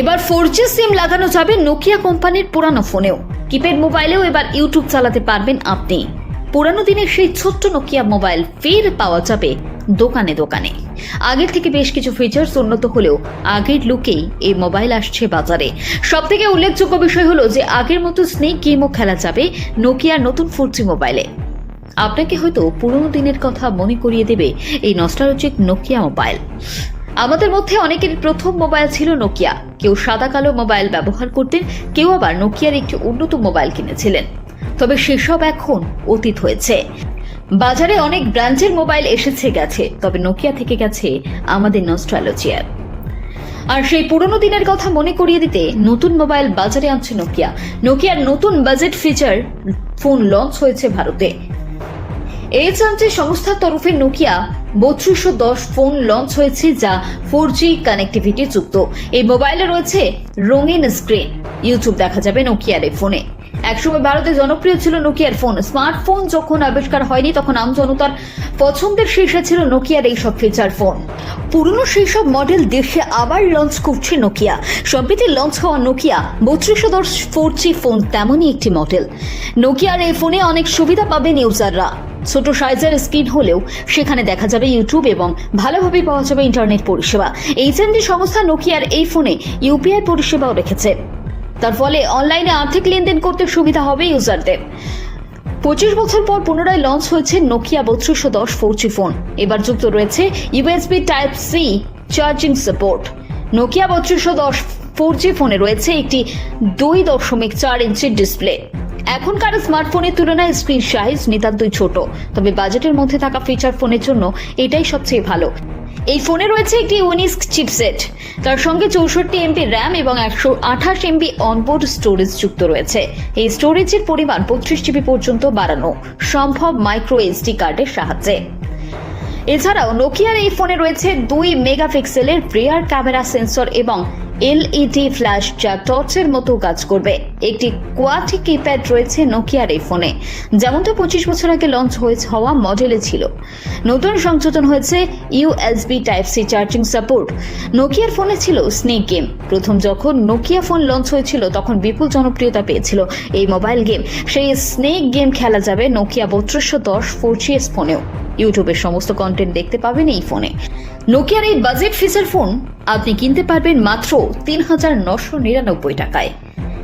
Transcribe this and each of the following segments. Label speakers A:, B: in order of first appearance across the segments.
A: এবার four G সিম লাগানো যাবে নোকিয়া কোম্পানির পুরানো ফোনেও। কিপ্যাড মোবাইলেও এবার ইউটিউব চালাতে পারবেন আপনি। পুরানো দিনের সেই ছোট্ট নোকিয়া মোবাইল ফের পাওয়া যাবে দোকানে দোকানে। আগের থেকে বেশ কিছু ফিচার্স উন্নত হলেও আগের লুকেই এই মোবাইল আসছে বাজারে। সব থেকে উল্লেখযোগ্য বিষয় হলো যে আগের মতো স্নেক গেমও খেলা যাবে নোকিয়ার নতুন ফোর জি মোবাইলে। আপনাকে হয়তো পুরনো দিনের কথা মনে করিয়ে দেবে এই নস্টালজিক নোকিয়া মোবাইল। আমাদের মধ্যে অনেকের প্রথম মোবাইল ছিল নোকিয়া। কেউ সাদা কালো মোবাইল ব্যবহার করতেন, কেউ আবার নোকিয়ার একটি উন্নত মোবাইল কিনেছিলেন। তবে সেসব এখন অতীত হয়েছে। বাজারে অনেক ব্র্যান্ডের মোবাইল এসেছে, গেছে, তবে নোকিয়া থেকে গেছে আমাদের নস্ট্রালজিয়ার আর সেই পুরনো দিনের কথা মনে করিয়ে দিতে নতুন মোবাইল বাজারে আনছে নোকিয়া। নোকিয়ার নতুন বাজেট ফিচার ফোন লঞ্চ হয়েছে ভারতে। এই চান্সে সংস্থার তরফে নোকিয়া বত্রিশশো দশ ফোন লঞ্চ হয়েছে যা ফোর জি কানেক্টিভিটি যুক্ত। এই মোবাইলে রয়েছে রঙিন স্ক্রিন ইউটিউব দেখা যাবে নোকিয়ার এই ফোনে। একসময় ভারতে জনপ্রিয় ছিল নোকিয়ার ফোন। স্মার্টফোন যখন আবিষ্কার হয়নি, তখন আমজনতার পছন্দের শীর্ষে ছিল নোকিয়ার এই সব ফিচার ফোন পুরনো সেই সব মডেল দেশে আবার লঞ্চ করছে নোকিয়া। সম্প্রতি লঞ্চ হওয়া নোকিয়া বত্রিশশো দশ ফোর জি ফোন তেমনই একটি মডেল নোকিয়ার এই ফোনে অনেক সুবিধা পাবেন ইউজাররা ছোট সাইজের স্ক্রিন হলেও সেখানে দেখা যাবে ইউটিউব এবং ভালোভাবে পাওয়া যাবে ইন্টারনেট পরিষেবা। এইচএনডি সংস্থা নোকিয়ার এই ফোনে ইউপিআই পরিষেবাও রেখেছে। তার ফলে অনলাইনে আর্থিক লেনদেন করতে সুবিধা হবে ইউজারদের। পঁচিশ বছর পর পুনরায় লঞ্চ হয়েছে নোকিয়া বত্রিশশো দশ ফোর জি ফোন। এবার যুক্ত রয়েছে USB type C charging support Nokia বত্রিশশো দশ ফোর জি ফোনে রয়েছে একটি দুই দশমিক চার ইঞ্চির ডিসপ্লে এখনকার স্মার্টফোনের তুলনায় স্ক্রিন সাইজ নিতান্তই ছোট। তবে বাজেটের মধ্যে থাকা ফিচার ফোনের জন্য এটাই সবচেয়ে ভালো। এই ফোনে রয়েছে একটি ইউনিক্স চিপসেট তার সঙ্গে চৌষট্টি এমবি র্যাম এবং একশো আঠাশ এমবি অনবোর্ড স্টোরেজ যুক্ত রয়েছে। এই স্টোরেজের পরিমাণ পঁচিশ জিবি পর্যন্ত বাড়ানো সম্ভব মাইক্রো এসডি কার্ডের সাহায্যে। এছাড়াও নোকিয়ার এই ফোনে রয়েছে দুই মেগাপিক্সেলের রিয়ার ক্যামেরা সেন্সর এবং এলইডি ফ্ল্যাশ যা টর্চের মতো কাজ করবে। একটি কোয়াটি কিপ্যাড রয়েছে নোকিয়ার এই ফোনে। যেমনটা পঁচিশ বছর আগে লঞ্চ হয়েছে হওয়া মডেলে ছিল। নতুন সংযোজন হয়েছে USB type C charging support. নোকিয়ার ফোনে ছিল স্নেক গেম। প্রথম যখন নোকিয়া ফোন লঞ্চ হয়েছিল, তখন বিপুল জনপ্রিয়তা পেয়েছিল এই মোবাইল গেম। সেই স্নেক গেম খেলা যাবে নোকিয়া বত্রিশশো দশ ফোর ফোনেও। ইউটিউবের সমস্ত কন্টেন্ট দেখতে পাবেন এই ফোনে। নোকিয়ার এই বাজেট ফিচার ফোন আপনি কিনতে পারবেন মাত্র তিন হাজার নশো নিরানব্বই টাকায়।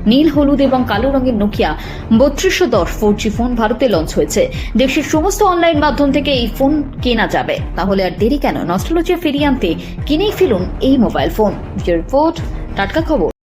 A: নীল, হলুদ এবং কালো রঙের নোকিয়া বত্রিশশো দশ ফোর জি ফোন ভারতে লঞ্চ হয়েছে। দেশের সমস্ত অনলাইন মাধ্যম থেকে এই ফোন কেনা যাবে। তাহলে আর দেরি কেন? নস্ট্রোলজিয়া ফিরিয়ে আনতে কিনেই ফেলুন এই মোবাইল ফোন রিপোর্ট টাটকা খবর।